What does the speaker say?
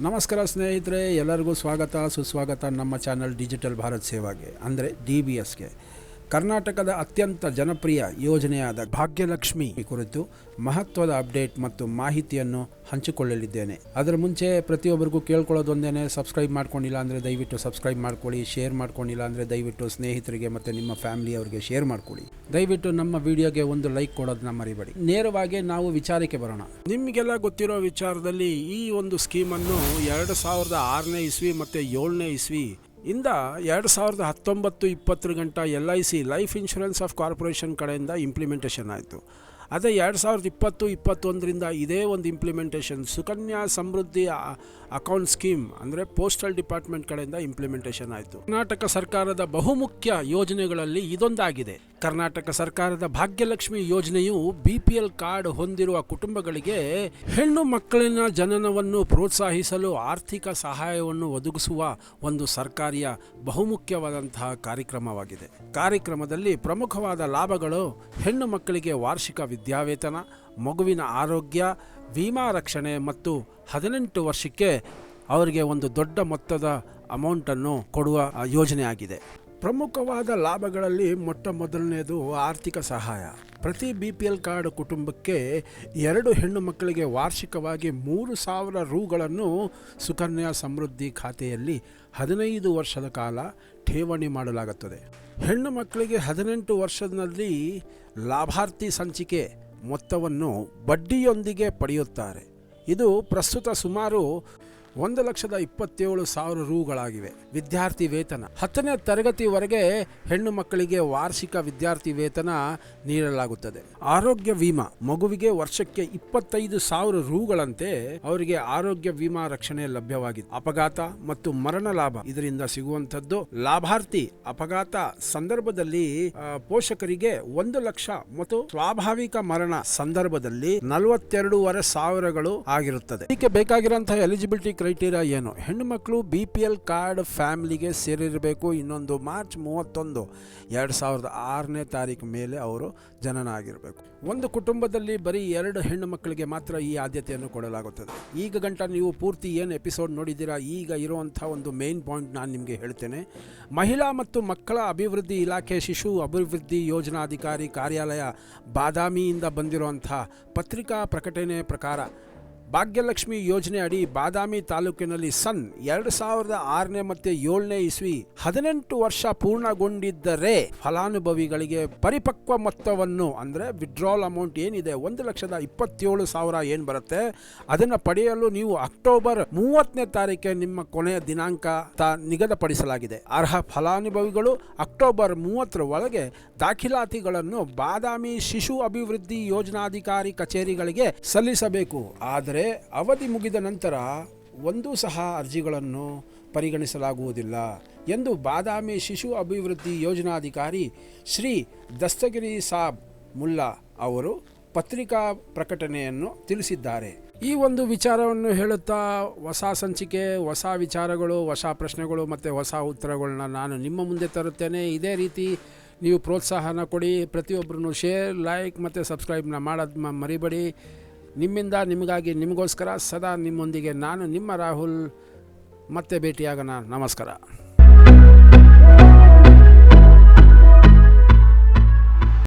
ನಮಸ್ಕಾರ ಸ್ನೇಹಿತರೆ ಎಲ್ಲರಿಗೂ ಸ್ವಾಗತ ಸುಸ್ವಾಗತ ನಮ್ಮ ಚಾನಲ್ ಡಿಜಿಟಲ್ ಭಾರತ್ ಸೇವಾಗೆ ಅಂದರೆ ಡಿ ಬಿ ಎಸ್ಗೆ. ಕರ್ನಾಟಕದ ಅತ್ಯಂತ ಜನಪ್ರಿಯ ಯೋಜನೆಯಾದ ಭಾಗ್ಯಲಕ್ಷ್ಮಿ ಕುರಿತು ಮಹತ್ವದ ಅಪ್ಡೇಟ್ ಮತ್ತು ಮಾಹಿತಿಯನ್ನು ಹಂಚಿಕೊಳ್ಳಲಿದ್ದೇನೆ. ಅದರ ಮುಂಚೆ ಪ್ರತಿಯೊಬ್ಬರಿಗೂ ಕೇಳ್ಕೊಳ್ಳೋದೊಂದೇನೆ ಸಬ್ಸ್ಕ್ರೈಬ್ ಮಾಡ್ಕೊಂಡಿಲ್ಲ ಅಂದರೆ ದಯವಿಟ್ಟು ಸಬ್ಸ್ಕ್ರೈಬ್ ಮಾಡ್ಕೊಳ್ಳಿ, ಶೇರ್ ಮಾಡ್ಕೊಂಡಿಲ್ಲ ಅಂದರೆ ದಯವಿಟ್ಟು ಸ್ನೇಹಿತರಿಗೆ ಮತ್ತು ನಿಮ್ಮ ಫ್ಯಾಮಿಲಿಯವರಿಗೆ ಶೇರ್ ಮಾಡ್ಕೊಳ್ಳಿ. ದಯವಿಟ್ಟು ನಮ್ಮ ವಿಡಿಯೋಗೆ ಒಂದು ಲೈಕ್ ಕೊಡೋದನ್ನ ಮರಿಬೇಡಿ. ನೇರವಾಗಿ ನಾವು ವಿಚಾರಕ್ಕೆ ಬರೋಣ. ನಿಮಗೆಲ್ಲ ಗೊತ್ತಿರೋ ವಿಚಾರದಲ್ಲಿ ಈ ಒಂದು ಸ್ಕೀಮನ್ನು ಎರಡು ಸಾವಿರದ ಆರನೇ ಇಸ್ವಿ ಮತ್ತು ಏಳನೇ ಇಸ್ವಿ ಇಂದ ಎರಡು ಸಾವಿರದ ಹತ್ತೊಂಬತ್ತು ಇಪ್ಪತ್ತರ ಗಂಟ L I C life insurance of corporation ಕಡೆಯಿಂದ ಇಂಪ್ಲಿಮೆಂಟೇಷನ್ ಆಯಿತು. ಅದೇ ಎರಡು ಸಾವಿರದ ಇಪ್ಪತ್ತು, ಇಪ್ಪತ್ತೊಂದರಿಂದ ಇದೇ ಒಂದು implementation Sukanya Samriddhi account scheme ಅಂದರೆ ಪೋಸ್ಟಲ್ ಡಿಪಾರ್ಟ್ಮೆಂಟ್ ಕಡೆಯಿಂದ ಇಂಪ್ಲಿಮೆಂಟೇಷನ್ ಆಯಿತು. ಕರ್ನಾಟಕ ಸರ್ಕಾರದ ಬಹುಮುಖ್ಯ ಯೋಜನೆಗಳಲ್ಲಿ ಇದೊಂದಾಗಿದೆ. ಕರ್ನಾಟಕ ಸರ್ಕಾರದ ಭಾಗ್ಯಲಕ್ಷ್ಮಿ ಯೋಜನೆಯು ಬಿ ಪಿ ಎಲ್ ಕಾರ್ಡ್ ಹೊಂದಿರುವ ಕುಟುಂಬಗಳಿಗೆ ಹೆಣ್ಣು ಮಕ್ಕಳಿನ ಜನನವನ್ನು ಪ್ರೋತ್ಸಾಹಿಸಲು ಆರ್ಥಿಕ ಸಹಾಯವನ್ನು ಒದಗಿಸುವ ಒಂದು ಸರ್ಕಾರಿಯ ಬಹುಮುಖ್ಯವಾದಂತಹ ಕಾರ್ಯಕ್ರಮವಾಗಿದೆ. ಕಾರ್ಯಕ್ರಮದಲ್ಲಿ ಪ್ರಮುಖವಾದ ಲಾಭಗಳು ಹೆಣ್ಣು ಮಕ್ಕಳಿಗೆ ವಾರ್ಷಿಕ ವಿದ್ಯಾವೇತನ, ಮಗುವಿನ ಆರೋಗ್ಯ, ವಿಮಾ ರಕ್ಷಣೆ ಮತ್ತು ಹದಿನೆಂಟು ವರ್ಷಕ್ಕೆ ಅವರಿಗೆ ಒಂದು ದೊಡ್ಡ ಮೊತ್ತದ ಅಮೌಂಟನ್ನು ಕೊಡುವ ಯೋಜನೆ ಆಗಿದೆ ಪ್ರಮುಖವಾದ ಲಾಭಗಳಲ್ಲಿ ಮೊಟ್ಟ ಮೊದಲನೆಯದು ಆರ್ಥಿಕ ಸಹಾಯ. ಪ್ರತಿ ಬಿ ಪಿ ಎಲ್ ಕಾರ್ಡ್ ಕುಟುಂಬಕ್ಕೆ ಎರಡು ಹೆಣ್ಣು ಮಕ್ಕಳಿಗೆ ವಾರ್ಷಿಕವಾಗಿ ಮೂರು ಸಾವಿರ ರೂಗಳನ್ನು ಸುಕನ್ಯಾ ಸಮೃದ್ಧಿ ಖಾತೆಯಲ್ಲಿ ಹದಿನೈದು ವರ್ಷದ ಕಾಲ ಠೇವಣಿ ಮಾಡಲಾಗುತ್ತದೆ. ಹೆಣ್ಣು ಮಕ್ಕಳಿಗೆ ಹದಿನೆಂಟು ವರ್ಷದಲ್ಲಿ ಲಾಭಾರ್ಥಿ ಸಂಚಿಕೆ ಮೊತ್ತವನ್ನು ಬಡ್ಡಿಯೊಂದಿಗೆ ಪಡೆಯುತ್ತಾರೆ. ಇದು ಪ್ರಸ್ತುತ ಸುಮಾರು ಒಂದು ಲಕ್ಷದ ಇಪ್ಪತ್ತೇಳು ಸಾವಿರ ರೂಗಳಾಗಿವೆ. ವಿದ್ಯಾರ್ಥಿ ವೇತನ. ಹತ್ತನೇ ತರಗತಿವರೆಗೆ ಹೆಣ್ಣು ಮಕ್ಕಳಿಗೆ ವಾರ್ಷಿಕ ವಿದ್ಯಾರ್ಥಿ ವೇತನ ನೀಡಲಾಗುತ್ತದೆ. ಆರೋಗ್ಯ ವಿಮಾ. ಮಗುವಿಗೆ ವರ್ಷಕ್ಕೆ ಇಪ್ಪತ್ತೈದು ಸಾವಿರ ರೂಗಳಂತೆ ಅವರಿಗೆ ಆರೋಗ್ಯ ವಿಮಾ ರಕ್ಷಣೆ ಲಭ್ಯವಾಗಿದೆ ಅಪಘಾತ ಮತ್ತು ಮರಣ ಲಾಭ. ಇದರಿಂದ ಸಿಗುವಂತದ್ದು ಲಾಭಾರ್ಥಿ ಅಪಘಾತ ಸಂದರ್ಭದಲ್ಲಿ ಪೋಷಕರಿಗೆ ಒಂದು ಲಕ್ಷ ಮತ್ತು ಸ್ವಾಭಾವಿಕ ಮರಣ ಸಂದರ್ಭದಲ್ಲಿ ನಲವತ್ತೆರಡೂವರೆ ಸಾವಿರಗಳು ಆಗಿರುತ್ತದೆ. ಇದಕ್ಕೆ ಬೇಕಾಗಿರುವಂತಹ ಎಲಿಜಿಬಿಲಿಟಿ ಕ್ರೈಟೀರಿಯಾ ಏನು? ಹೆಣ್ಣುಮಕ್ಕಳು ಬಿ ಪಿ ಎಲ್ ಕಾರ್ಡ್ ಫ್ಯಾಮಿಲಿಗೆ ಸೇರಿರಬೇಕು. ಇನ್ನೊಂದು ಮಾರ್ಚ್ ಮೂವತ್ತೊಂದು, ಎರಡು ಸಾವಿರದ ಆರನೇ ತಾರೀಕು ಮೇಲೆ ಅವರು ಜನನ ಆಗಿರಬೇಕು ಒಂದು ಕುಟುಂಬದಲ್ಲಿ ಬರೀ ಎರಡು ಹೆಣ್ಣು ಮಕ್ಕಳಿಗೆ ಮಾತ್ರ ಈ ಆದ್ಯತೆಯನ್ನು ಕೊಡಲಾಗುತ್ತದೆ. ಈಗ ಗಂಟ ನೀವು ಪೂರ್ತಿ ಏನು ಎಪಿಸೋಡ್ ನೋಡಿದ್ದೀರಾ? ಈಗ ಇರುವಂಥ ಒಂದು ಮೇನ್ ಪಾಯಿಂಟ್ ನಾನು ನಿಮಗೆ ಹೇಳ್ತೇನೆ. ಮಹಿಳಾ ಮತ್ತು ಮಕ್ಕಳ ಅಭಿವೃದ್ಧಿ ಇಲಾಖೆ ಶಿಶು ಅಭಿವೃದ್ಧಿ ಯೋಜನಾಧಿಕಾರಿ ಕಾರ್ಯಾಲಯ ಬಾದಾಮಿಯಿಂದ ಬಂದಿರುವಂಥ ಪತ್ರಿಕಾ ಪ್ರಕಟಣೆ ಪ್ರಕಾರ ಭಾಗ್ಯಲಕ್ಷ್ಮಿ ಯೋಜನೆ ಅಡಿ ಬಾದಾಮಿ ತಾಲೂಕಿನಲ್ಲಿ ಸನ್ ಎರಡು ಸಾವಿರದ ಆರನೇ ಮತ್ತು ಏಳನೇ ಇಸ್ವಿ ಹದಿನೆಂಟು ವರ್ಷ ಪೂರ್ಣಗೊಂಡಿದ್ದರೆ ಫಲಾನುಭವಿಗಳಿಗೆ ಪರಿಪಕ್ವ ಮೊತ್ತವನ್ನು, ಅಂದರೆ ವಿಡ್ರಾಲ್ ಅಮೌಂಟ್ ಏನಿದೆ, ಒಂದು ಲಕ್ಷದ ಇಪ್ಪತ್ತೇಳು ಸಾವಿರ ಏನು ಬರುತ್ತೆ, ಅದನ್ನು ಪಡೆಯಲು ನೀವು ಅಕ್ಟೋಬರ್ ಮೂವತ್ತನೇ ತಾರೀಕೆ ನಿಮ್ಮ ಕೊನೆಯ ದಿನಾಂಕ ತ ನಿಗದಿಪಡಿಸಲಾಗಿದೆ. ಅರ್ಹ ಫಲಾನುಭವಿಗಳು ಅಕ್ಟೋಬರ್ ಮೂವತ್ತರ ಒಳಗೆ ದಾಖಲಾತಿಗಳನ್ನು ಬಾದಾಮಿ ಶಿಶು ಅಭಿವೃದ್ಧಿ ಯೋಜನಾಧಿಕಾರಿ ಕಚೇರಿಗಳಿಗೆ ಸಲ್ಲಿಸಬೇಕು. ಆದರೆ ಅವಧಿ ಮುಗಿದ ನಂತರ ಒಂದೂ ಸಹ ಅರ್ಜಿಗಳನ್ನು ಪರಿಗಣಿಸಲಾಗುವುದಿಲ್ಲ ಎಂದು ಬಾದಾಮಿ ಶಿಶು ಅಭಿವೃದ್ಧಿ ಯೋಜನಾಧಿಕಾರಿ ಶ್ರೀ ದಸ್ತಗಿರಿ ಸಾಬ್ ಮುಲ್ಲಾ ಅವರು ಪತ್ರಿಕಾ ಪ್ರಕಟಣೆಯನ್ನು ತಿಳಿಸಿದ್ದಾರೆ. ಈ ಒಂದು ವಿಚಾರವನ್ನು ಹೇಳುತ್ತಾ ಹೊಸ ಸಂಚಿಕೆ, ಹೊಸ ವಿಚಾರಗಳು, ಹೊಸ ಪ್ರಶ್ನೆಗಳು ಮತ್ತು ಹೊಸ ಉತ್ತರಗಳನ್ನ ನಾನು ನಿಮ್ಮ ಮುಂದೆ ತರುತ್ತೇನೆ. ಇದೇ ರೀತಿ ನೀವು ಪ್ರೋತ್ಸಾಹನ ಕೊಡಿ. ಪ್ರತಿಯೊಬ್ಬರನ್ನು ಶೇರ್, ಲೈಕ್ ಮತ್ತು ಸಬ್ಸ್ಕ್ರೈಬ್ನ ಮಾಡೋದು ಮರಿಬೇಡಿ. ನಿಮ್ಮಿಂದ ನಿಮಗಾಗಿ ನಿಮಗೋಸ್ಕರ ಸದಾ ನಿಮ್ಮೊಂದಿಗೆ ನಾನು ನಿಮ್ಮ ರಾಹುಲ್. ಮತ್ತೆ ಭೇಟಿಯಾಗೋಣ. ನಮಸ್ಕಾರ.